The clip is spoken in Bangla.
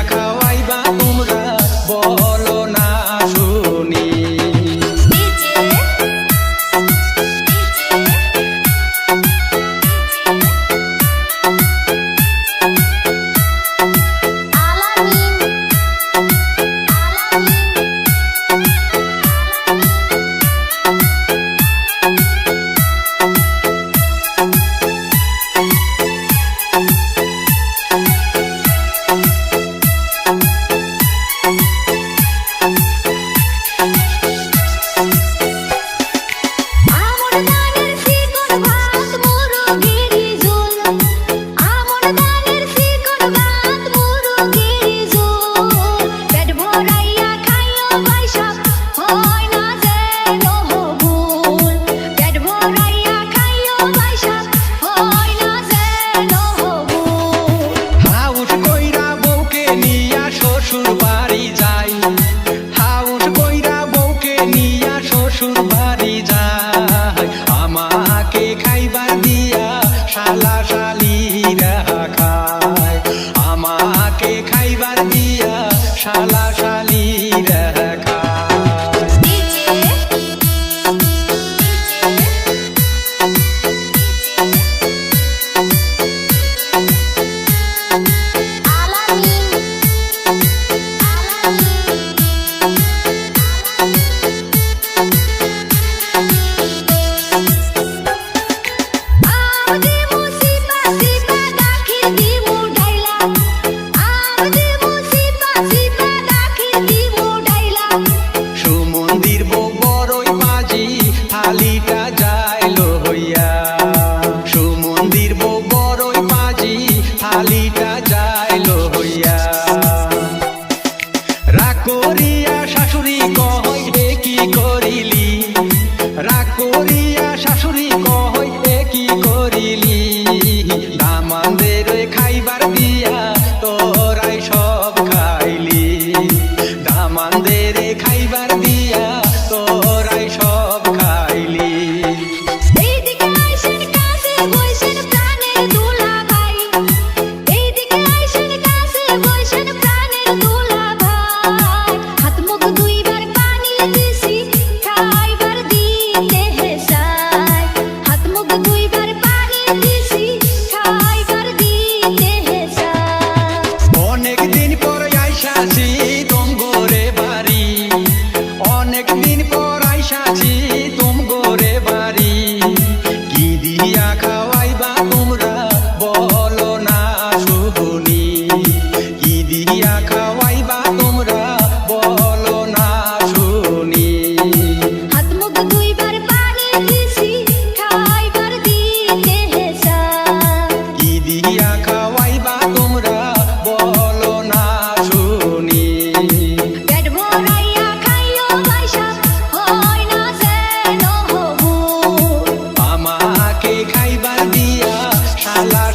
acalmar. খাইবার দিয়া শালা শালীরা। করিয়া শাশুড়ি কহিবে কি করিলি? দুইবার পানি দিস I love